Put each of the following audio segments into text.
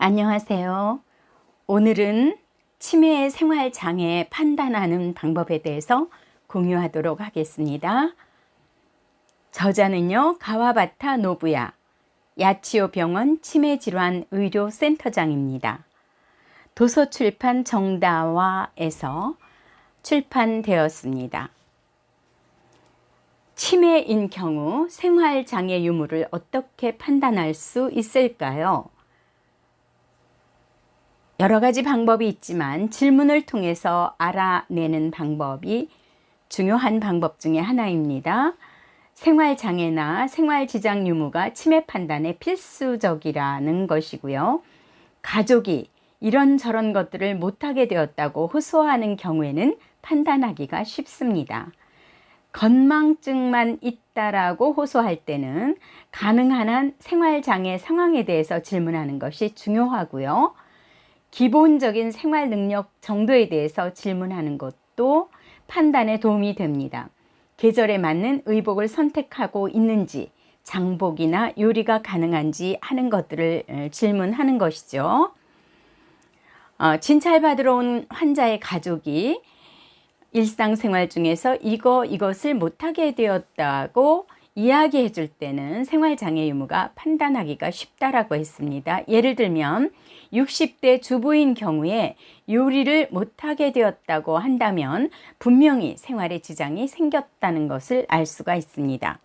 안녕하세요. 오늘은 치매의 생활 장애 판단하는 방법에 대해서 공유하도록 하겠습니다. 저자는요, 가와바타 노부야, 야치오 병원 치매 질환 의료 센터장입니다. 도서출판 정다와에서 출판되었습니다. 치매인 경우 생활 장애 유무를 어떻게 판단할 수 있을까요? 여러 가지 방법이 있지만 질문을 통해서 알아내는 방법이 중요한 방법 중의 하나입니다. 생활 장애나 생활 지장 유무가 치매 판단에 필수적이라는 것이고요. 가족이 이런저런 것들을 못하게 되었다고 호소하는 경우에는 판단하기가 쉽습니다. 건망증만 있다라고 호소할 때는 가능한 한 생활장애 상황에 대해서 질문하는 것이 중요하고요. 기본적인 생활 능력 정도에 대해서 질문하는 것도 판단에 도움이 됩니다. 계절에 맞는 의복을 선택하고 있는지, 장복이나 요리가 가능한지 하는 것들을 질문하는 것이죠. 어, 진찰받으러 온 환자의 가족이 일상생활 중에서 이거 이것을 못하게 되었다고 이야기해 줄 때는 생활장애 유무가 판단하기가 쉽다라고 했습니다. 예를 들면 60대 주부인 경우에 요리를 못하게 되었다고 한다면 분명히 생활에 지장이 생겼다는 것을 알 수가 있습니다.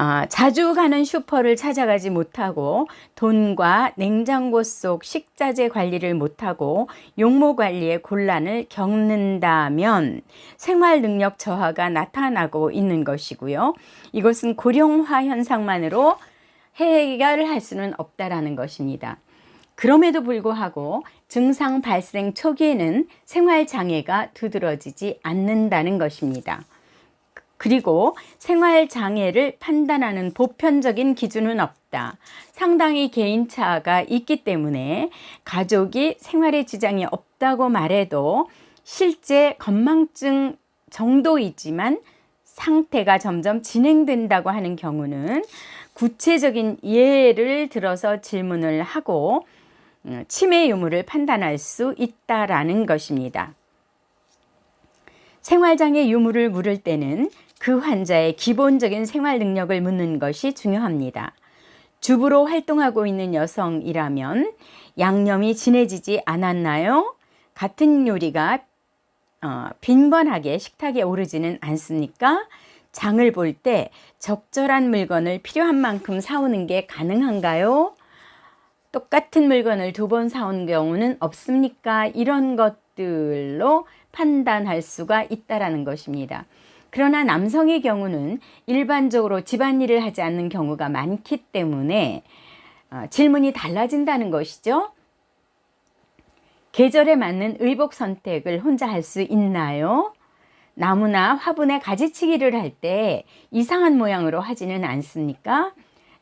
아, 자주 가는 슈퍼를 찾아가지 못하고 돈과 냉장고 속 식자재 관리를 못하고 용모 관리에 곤란을 겪는다면 생활 능력 저하가 나타나고 있는 것이고요. 이것은 고령화 현상만으로 해결할 수는 없다라는 것입니다. 그럼에도 불구하고 증상 발생 초기에는 생활 장애가 두드러지지 않는다는 것입니다. 그리고 생활 장애를 판단하는 보편적인 기준은 없다. 상당히 개인차가 있기 때문에 가족이 생활에 지장이 없다고 말해도 실제 건망증 정도이지만 상태가 점점 진행된다고 하는 경우는 구체적인 예를 들어서 질문을 하고 음, 치매 유무를 판단할 수 있다라는 것입니다. 생활장애 유무를 물을 때는 그 환자의 기본적인 생활 능력을 묻는 것이 중요합니다. 주부로 활동하고 있는 여성이라면 양념이 진해지지 않았나요? 같은 요리가 어, 빈번하게 식탁에 오르지는 않습니까? 장을 볼 때 적절한 물건을 필요한 만큼 사오는 게 가능한가요? 똑같은 물건을 두 번 사온 경우는 없습니까? 이런 것들로 판단할 수가 있다라는 것입니다. 그러나 남성의 경우는 일반적으로 집안일을 하지 않는 경우가 많기 때문에 어, 질문이 달라진다는 것이죠. 계절에 맞는 의복 선택을 혼자 할 수 있나요? 나무나 화분에 가지치기를 할 때 이상한 모양으로 하지는 않습니까?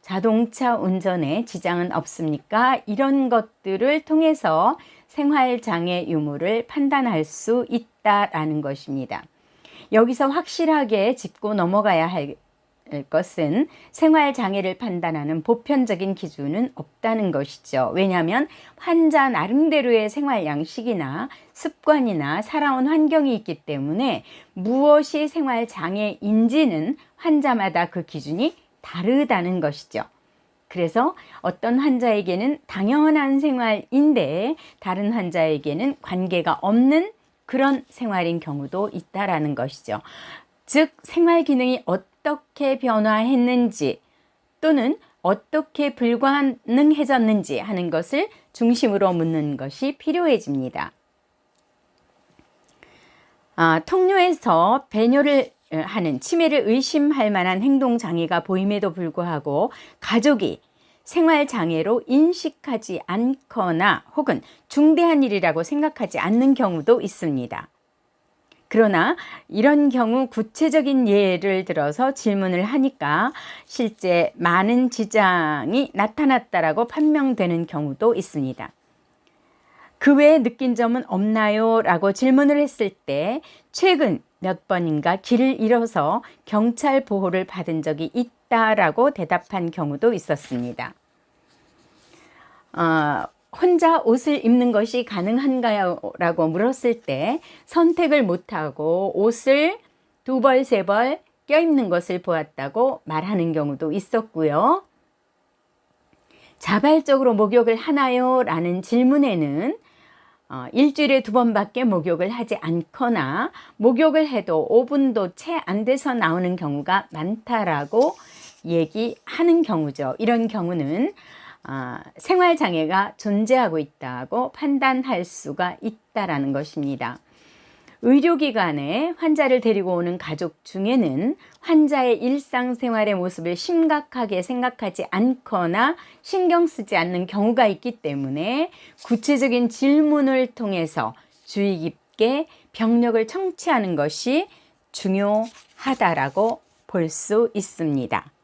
자동차 운전에 지장은 없습니까? 이런 것들을 통해서 생활장애 유무를 판단할 수 있다라는 것입니다. 여기서 확실하게 짚고 넘어가야 할 것은 생활 장애를 판단하는 보편적인 기준은 없다는 것이죠. 왜냐하면 환자 나름대로의 생활 양식이나 습관이나 살아온 환경이 있기 때문에 무엇이 생활 장애인지는 환자마다 그 기준이 다르다는 것이죠. 그래서 어떤 환자에게는 당연한 생활인데 다른 환자에게는 관계가 없는 그런 생활인 경우도 있다라는 것이죠. 즉, 생활 기능이 어떻게 변화했는지 또는 어떻게 불가능해졌는지 하는 것을 중심으로 묻는 것이 필요해집니다. 아, 통뇨에서 배뇨를 하는 치매를 의심할 만한 행동 장애가 보임에도 불구하고 가족이 생활 장애로 인식하지 않거나 혹은 중대한 일이라고 생각하지 않는 경우도 있습니다. 그러나 이런 경우 구체적인 예를 들어서 질문을 하니까 실제 많은 지장이 나타났다라고 판명되는 경우도 있습니다. 그 외에 느낀 점은 없나요? 라고 질문을 했을 때 최근 몇 번인가 길을 잃어서 경찰 보호를 받은 적이 있다라고 대답한 경우도 있었습니다. 어, 혼자 옷을 입는 것이 가능한가요? 라고 물었을 때 선택을 못하고 옷을 두 벌, 세 벌 껴입는 것을 보았다고 말하는 경우도 있었고요. 자발적으로 목욕을 하나요? 라는 질문에는 어, 일주일에 두 번밖에 목욕을 하지 않거나 목욕을 해도 5분도 채 안 돼서 나오는 경우가 많다라고 얘기하는 경우죠. 이런 경우는 아, 생활 장애가 존재하고 있다고 판단할 수가 있다라는 것입니다. 의료기관에 환자를 데리고 오는 가족 중에는 환자의 일상생활의 모습을 심각하게 생각하지 않거나 신경 쓰지 않는 경우가 있기 때문에 구체적인 질문을 통해서 주의 깊게 병력을 청취하는 것이 중요하다라고 볼 수 있습니다.